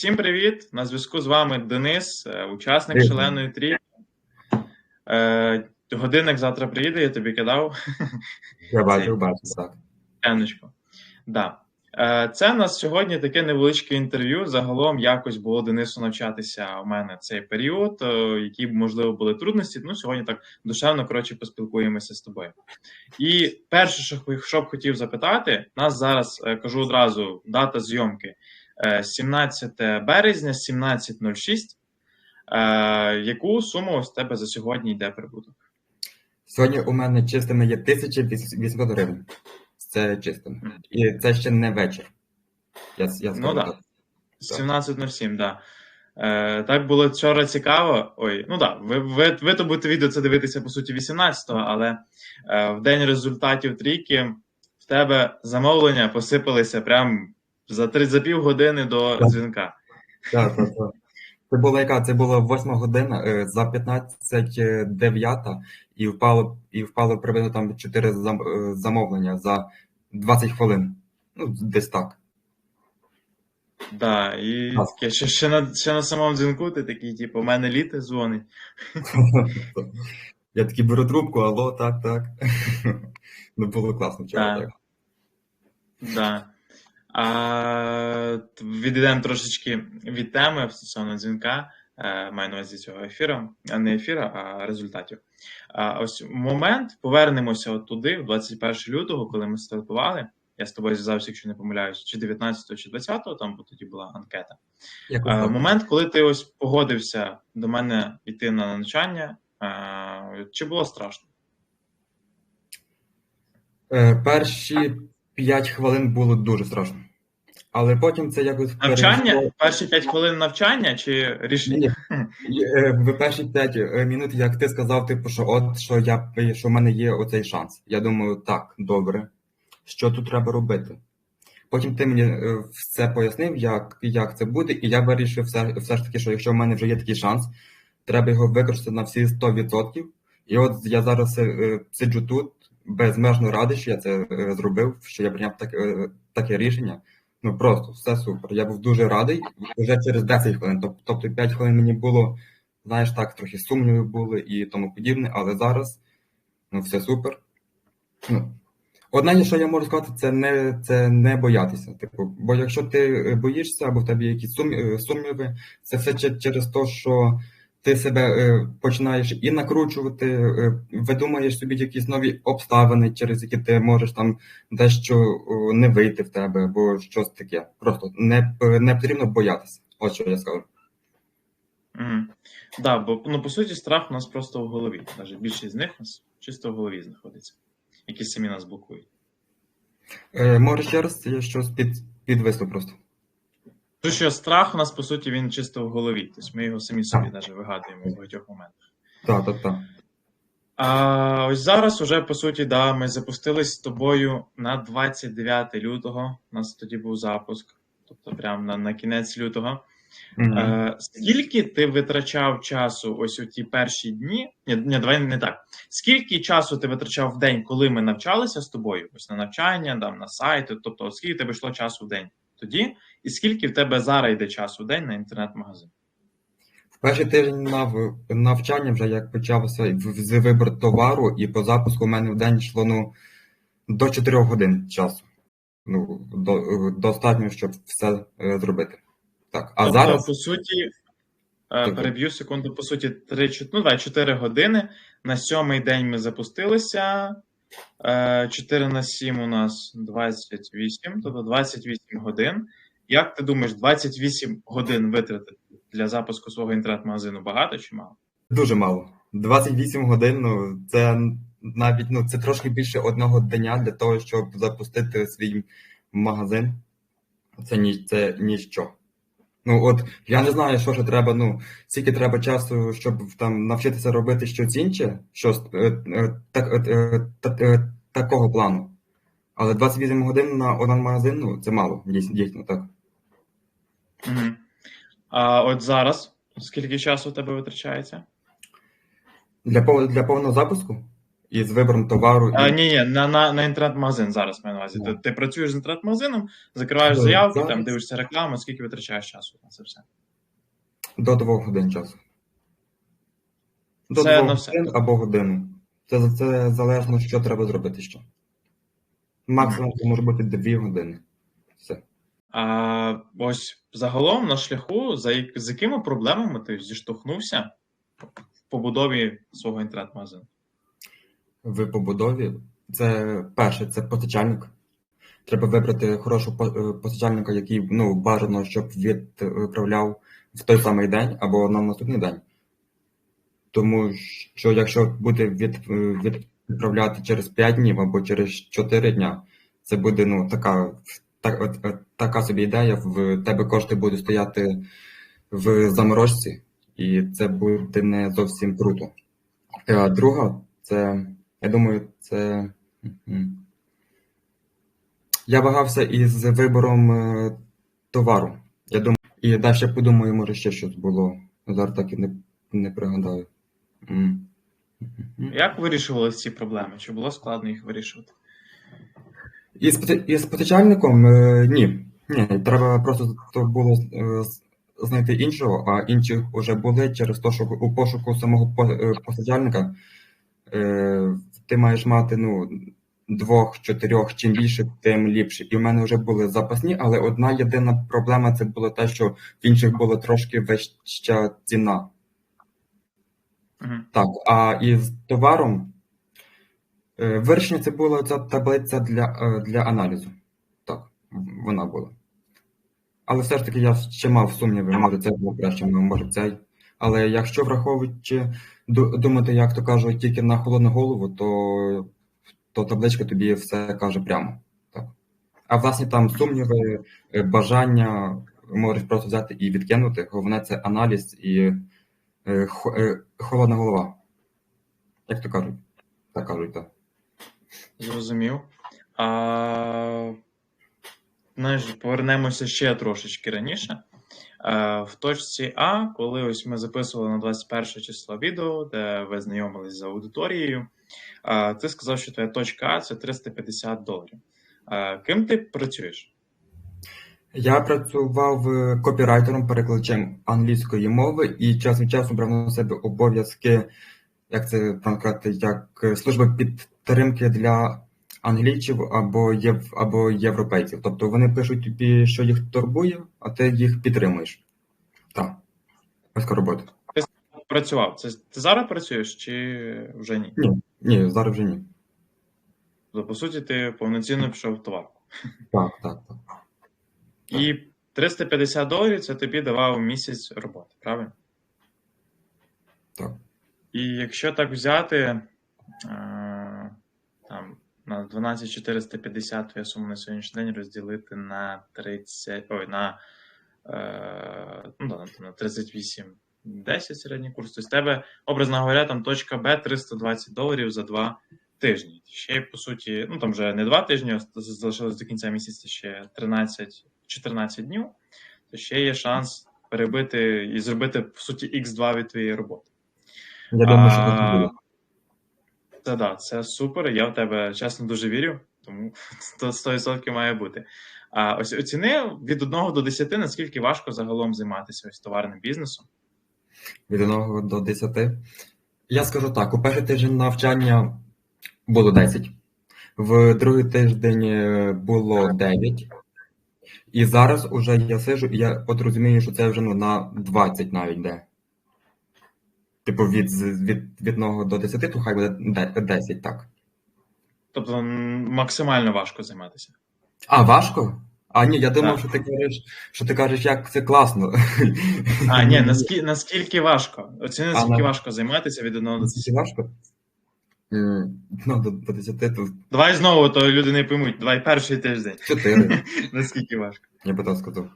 Всім привіт! На зв'язку з вами Денис, е, учасник Привіт. шаленої трійки. Е, годинник завтра приїде, я тобі кидав. Я бачу, бачу, так. Да. Е, Це у нас сьогодні таке невеличке інтерв'ю. Загалом якось було Денису навчатися у мене цей період, е, які б, можливо були трудності. Ну, сьогодні так душевно коротше поспілкуємося з тобою. І перше, що, б хотів запитати, нас зараз е, кажу одразу дата зйомки 17 березня, 17.06. Е, Яку суму в тебе за сьогодні йде прибуток? Сьогодні у мене чистими є 1800 гривень. Це чистими. І це ще не вечір. Я, я Ну так. 17.07, да. Е, так було вчора цікаво. Ой, ну да, ви, ви, ви то будете відео це дивитися по суті 18-го, але е, в день результатів трійки в тебе замовлення посипалися прям за три за пів години до Так. дзвінка. Так, так, так. Це була яка? Це була 8 година, е, за 15 дев'ята, і впало, і впало приблизно там 4 зам, е, замовлення за 20 хвилин. Ну, десь так. Да, і Так. таке, ще, ще, на, ще на самому дзвінку ти такий, типу, у мене літи дзвонить. Я такий беру трубку, алло, так, так. Ну, було класно, Так. так. Да. А, відійдемо трошечки від теми стосовно дзвінка. е, Маю на увазі цього ефіру, а не ефіру, а результатів. А ось момент, повернемося от туди, в 21 лютого, коли ми стартували. Я з тобою зв'язався, якщо не помиляюсь, чи 19 чи 20, там бо тоді була анкета. А, момент, коли ти ось погодився до мене йти на навчання, а, чи було страшно? Е, Перші 5 хвилин було дуже страшно. Але потім це якось Навчання? перейшло- Перші 5 хвилин навчання чи рішення? Ні, е, В перші 5 минут, як ти сказав, типу, що от що я що в мене є оцей шанс. Я думаю, так, добре. Що тут треба робити? Потім ти мені е, все пояснив, як, як це буде, і я вирішив все, все ж таки, що якщо в мене вже є такий шанс, треба його використати на всі 100%. І от я зараз е, сиджу тут, безмежно радий, що я це е, зробив, що я прийняв таке, е, таке рішення. Ну просто все супер. Я був дуже радий вже через 10 хвилин. Тобто 5 хвилин мені було, знаєш, так, трохи сумніви були і тому подібне, але зараз ну, все супер. Ну, одне, що я можу сказати, це не, це не боятися. Типу, бо якщо ти е, боїшся або в тебе якісь сумніви, це все через те, що ти себе е, починаєш і накручувати, е, видумаєш собі якісь нові обставини, через які ти можеш там дещо не вийти в тебе, або щось таке. Просто не, не потрібно боятися. От що я скажу. Угу. Да, бо ну, по суті, страх у нас просто в голові. Навіть більшість з них у нас чисто в голові знаходиться, які самі нас блокують. Е, може ще раз я щось під, підвисло просто. Тому що страх у нас, по суті, він чисто в голові. Тобто ми його самі собі навіть вигадуємо в багатьох моментах. Так, так, так. А ось зараз уже, по суті, да, ми запустились з тобою на 29 лютого. У нас тоді був запуск, тобто прямо на, на кінець лютого. Мгм. Е, скільки ти витрачав часу ось у ті перші дні? Ні, ні, давай не так. Скільки часу ти витрачав в день, коли ми навчалися з тобою? Ось на навчання, там, на сайти, тобто, от скільки тебе йшло часу в день тоді, і скільки в тебе зараз йде часу в день на інтернет-магазин? В перший тиждень нав, навчання вже як почався в- з вибору товару, і по запуску у мене в день йшло ну, до 4 годин часу. Ну, до, достатньо, щоб все е, зробити. Так, а тобто, зараз по суті, е, Тобто- переб'ю секунду, по суті, 3, ну, 4 години. На сьомий день ми запустилися. Е, 4 на 7 у нас 28, тобто 28 годин. Як ти думаєш, 28 годин витратити для запуску свого інтернет-магазину багато чи мало? дуже мало. 28 годин, ну, це навіть ну, це трошки більше одного дня для того, щоб запустити свій магазин. Це ні, це ніщо. Ну, от я не знаю, що ще треба, ну, скільки треба часу, щоб там навчитися робити щось інше, щось е, е, так, е, та- е, такого плану. Але 28 годин на один магазин, ну, це мало, дійсно, дійсно так. Угу. А от зараз скільки часу у тебе витрачається? Для, для повного запуску І з вибором товару. А, і... ні, ні, на, на, на інтернет-магазин зараз маю на увазі. Ти, Ну. ти працюєш з інтернет-магазином, закриваєш Ну, заявки, зараз- там дивишся рекламу, скільки витрачаєш часу на це все. До двох годин часу. До Це двох на все. годин або годину. Це, це залежно, що треба зробити ще. Максимум це може бути дві години. Все. А ось загалом на шляху, за, з якими проблемами ти зіштовхнувся в побудові свого інтернет-магазину? В побудові це перше, це постачальник. Треба вибрати хорошого е, постачальника, який ну, бажано, щоб відправляв в той самий день або на наступний день. Тому що якщо буде від, е, відправляти через 5 днів або через 4 дня, це буде ну, така, так, така собі ідея, в тебе кошти будуть стояти в заморозці, і це буде не зовсім круто. А друга, це, я думаю, це. Я вагався із вибором е, товару. Я думаю, і далі подумаю, може ще щось було. Зараз так і не, не пригадаю. Як вирішували ці проблеми? Чи було складно їх вирішувати? І з, поте- і з постачальником е, ні. Ні, треба просто то було е, знайти іншого, а інші вже були через те, що у пошуку самого по- постачальника е, ти маєш мати ну, двох, чотирьох, чим більше, тим ліпше. І в мене вже були запасні, але одна єдина проблема це було те, що в інших була трошки вища ціна. Мгм. Так, а із товаром е, це була ця таблиця для, е, для аналізу. Так, вона була. Але все ж таки я ще мав сумніви, може це було краще, може цей. Але якщо враховуючи, думати, як то кажуть, тільки на холодну голову, то, то табличка тобі все каже прямо. Так. А власне там сумніви, е, бажання можеш просто взяти і відкинути. Головне це аналіз і е, е, холодна голова. Як то кажуть? Так кажуть, так. Зрозумів. А, знаєш, повернемося ще трошечки раніше. Е, В точці А, коли ось ми записували на 21 число відео, де ви знайомились з аудиторією, е, ти сказав, що твоя точка А це 350 доларів. Е, Ким ти працюєш? Я працював копірайтером, перекладачем англійської мови і час від часу брав на себе обов'язки, як це там казати, як служба підтримки для англійців або єв, або європейців. Тобто вони пишуть тобі, що їх турбує, а ти їх підтримуєш. Так. Така робота. Працював. Це ти зараз працюєш чи вже ні? Ні, ні, зараз вже ні. Тобто, по суті, ти повноцінно пішов в товарку. Так, так, так. І 350 доларів це тобі давав місяць роботи, правильно? Так. І якщо так взяти, е, там, на 12450 твоя сума на сьогоднішній день розділити на 30, ой, на, е, ну, на 38 10 середній курс, то з тебе, образно говоря, там точка Б 320 доларів за два тижні. Ще по суті, ну там вже не два тижні, а залишилось до кінця місяця ще 13-14 днів, то ще є шанс перебити і зробити, по суті, X2 від твоєї роботи. Я думаю, що так буде. Це да, це супер. Я в тебе чесно дуже вірю, тому то 100% має бути. А ось оціни від 1 до 10, наскільки важко загалом займатися ось товарним бізнесом. від 1 до 10. Я скажу так: у перший тиждень навчання було 10, в другий тиждень е, було 9. І зараз уже я сижу, і я от розумію, що це вже ну, на 20 навіть йде. Типу, від, від, від 1 до 10, то хай буде 10, так. Тобто максимально важко займатися. А, важко? А, ні, я думав, Так. що ти кажеш, що ти кажеш, як це класно. А, ні, наскільки, наскільки важко? Оціни, наскільки на- важко займатися від 1 до 10. Наскільки важко? Ну, до, до 10, то Давай знову, то люди не поймуть. Давай перший тиждень. 4, Наскільки важко? я би так сказав.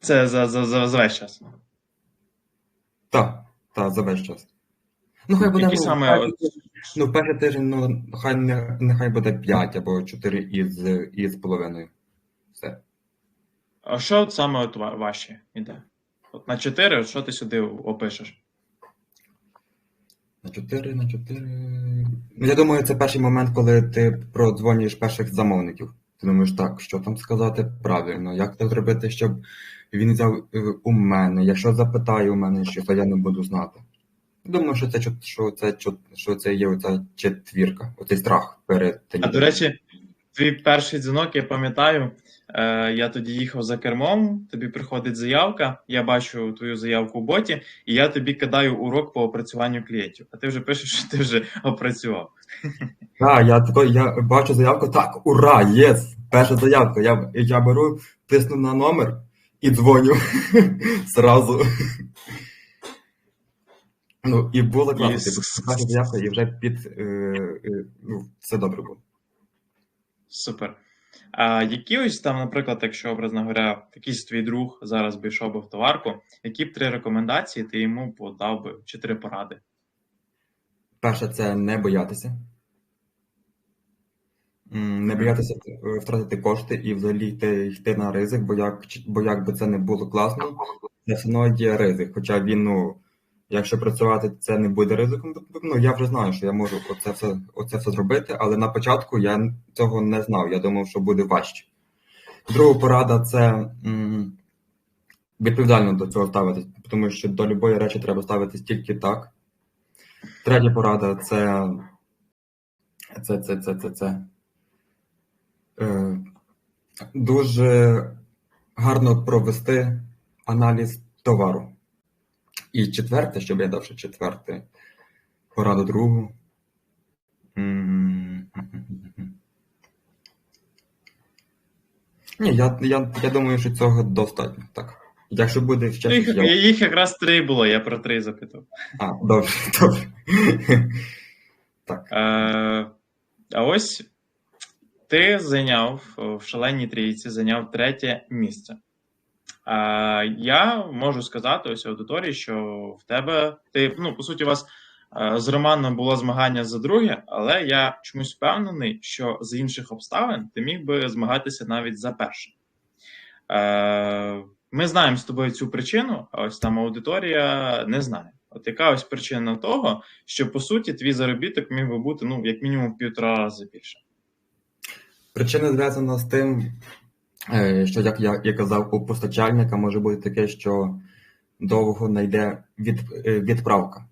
Це за, за, за, за весь час. Так, так, за весь час. Ну, хай буде, Які ну, саме тиждень- ну, перший тиждень, ну, хай не, нехай буде 5 або 4 із, із половиною. Все. А що от саме от ва- ваші іде? От на 4, от що ти сюди опишеш? На 4, на 4. Ну, я думаю, це перший момент, коли ти продзвонюєш перших замовників. Ти думаєш, так, що там сказати правильно, як це зробити, щоб він взяв е, у мене. Якщо запитає у мене щось, то я не буду знати. Думаю, що це, що це, що це є оця четвірка, оцей страх перед тим. А до речі, твій перший дзвінок, я пам'ятаю, е, я тоді їхав за кермом, тобі приходить заявка, я бачу твою заявку в боті, і я тобі кидаю урок по опрацюванню клієнтів. А ти вже пишеш, що ти вже опрацював. Так, я тако, я бачу заявку, так, ура, єс! Перша заявка. Я, я беру, тисну на номер і дзвоню зразу. Ну, і було класно. І Типу, заявка, і вже під е, е, ну, все добре було. Супер. А які ось там, наприклад, якщо образно говоря, якийсь твій друг зараз би йшов би в товарку, які б три рекомендації ти йому подав би, чи три поради? Перше, це не боятися. Не боятися е, втратити кошти і взагалі йти, йти на ризик, бо як, бо як би це не було класно, це все одно є ризик. Хоча він, ну, якщо працювати, це не буде ризиком, ну, я вже знаю, що я можу оце все, оце все зробити, але на початку я цього не знав. Я думав, що буде важче. Друга порада це м, відповідально до цього ставитись, тому що до любої речі треба ставитись тільки так. Третя порада це. Це, це, це, це, це. Е, дуже гарно провести аналіз товару. І четверте, щоб я дав ще четверте, пораду другу. Ні, я, я, я думаю, що цього достатньо. Так. Якщо буде ще Їх, я... їх якраз три було, я про три запитав. А, добре, добре. Так. Е, а ось ти зайняв е, в шаленій трійці, зайняв третє місце. Я можу сказати ось аудиторії, що в тебе ти, ну, по суті, у вас е, з Романом було змагання за друге, але я чомусь впевнений, що з інших обставин ти міг би змагатися навіть за перше. Е, ми знаємо з тобою цю причину, а ось там аудиторія не знає. От яка ось причина того, що по суті твій заробіток міг би бути ну, як мінімум в півтора рази більше. Причина зв'язана з тим, е, що, як я, я казав, у постачальника може бути таке, що довго не йде від, е, відправка.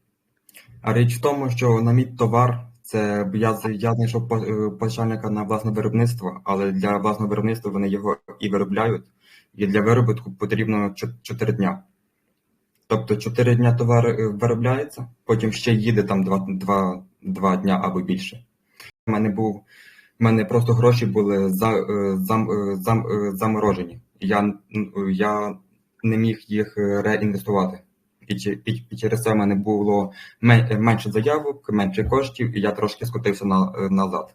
А річ в тому, що на мій товар це я, я знайшов е, постачальника на власне виробництво, але для власного виробництва вони його і виробляють. І для виробітку потрібно 4 дня. Тобто 4 дня товар виробляється, потім ще їде там 2, 2, 2 дня або більше. У мене був у мене просто гроші були за, е, зам, е, зам, е, заморожені. Я, я не міг їх реінвестувати. І, і, і через це в мене було менше заявок, менше коштів, і я трошки скотився на, назад.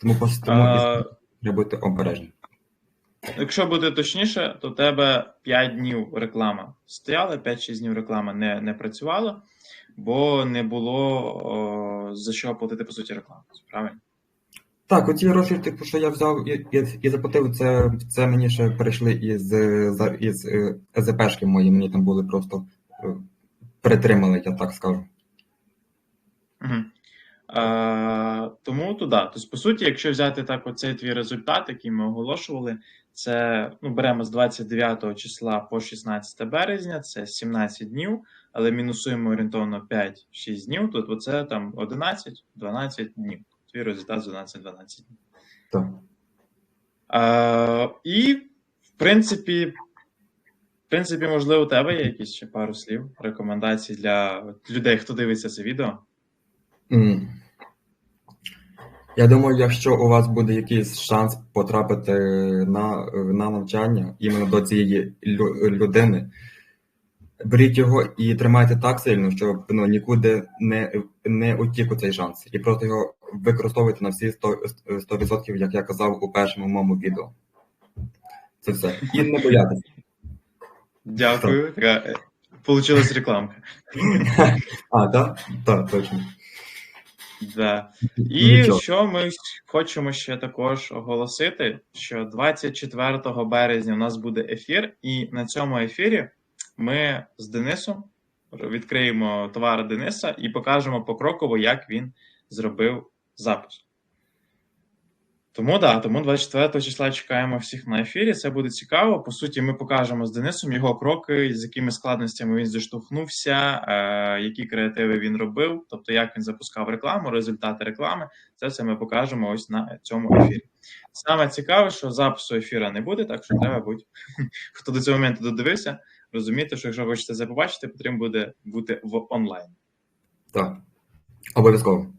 Тому, треба бути обережним. якщо бути точніше, то в тебе 5 днів реклама стояла, 5-6 днів реклама не, не працювала, бо не було о, за що платити по суті рекламу. Правильно? Так, оці гроші, типу, що я взяв і, і, і заплатив, це, це мені ще перейшли із, е, із е, ЕЗПшки мої, мені там були просто е, притримали, я так скажу. Угу. Е, тому туди. Тобто, по суті, якщо взяти так оцей твій результат, який ми оголошували, це ну, беремо з 29 числа по 16 березня, це 17 днів, але мінусуємо орієнтовно 5-6 днів. Тут оце там 11-12 днів. Твій результат з 11-12 днів. Так. І, в принципі, в принципі, можливо, у тебе є якісь ще пару слів, рекомендацій для людей, хто дивиться це відео. М. Я думаю, якщо у вас буде якийсь шанс потрапити на, на навчання іменно до цієї людини, беріть його і тримайте так сильно, щоб ну, нікуди не, не утік у цей шанс. І просто його використовуйте на всі 100%, 100% як я казав у першому моєму відео. Це все. І не боятися. Дякую. Така получилась рекламка. А, так? Так, точно. Да. І Нічого. що ми хочемо ще також оголосити, що 24 березня у нас буде ефір, і на цьому ефірі ми з Денисом відкриємо товари Дениса і покажемо покроково, як він зробив запуск. Тому да, тому 24 числа чекаємо всіх на ефірі. Це буде цікаво. По суті, ми покажемо з Денисом його кроки, з якими складностями він зіштовхнувся, е, які креативи він робив, тобто як він запускав рекламу, результати реклами. Це все ми покажемо ось на цьому ефірі. Саме цікаве, що запису ефіра не буде, так що треба бути, хто до цього моменту додивився, розуміти, що якщо хочете це побачити, потрібно буде бути в онлайн. Так. Обов'язково.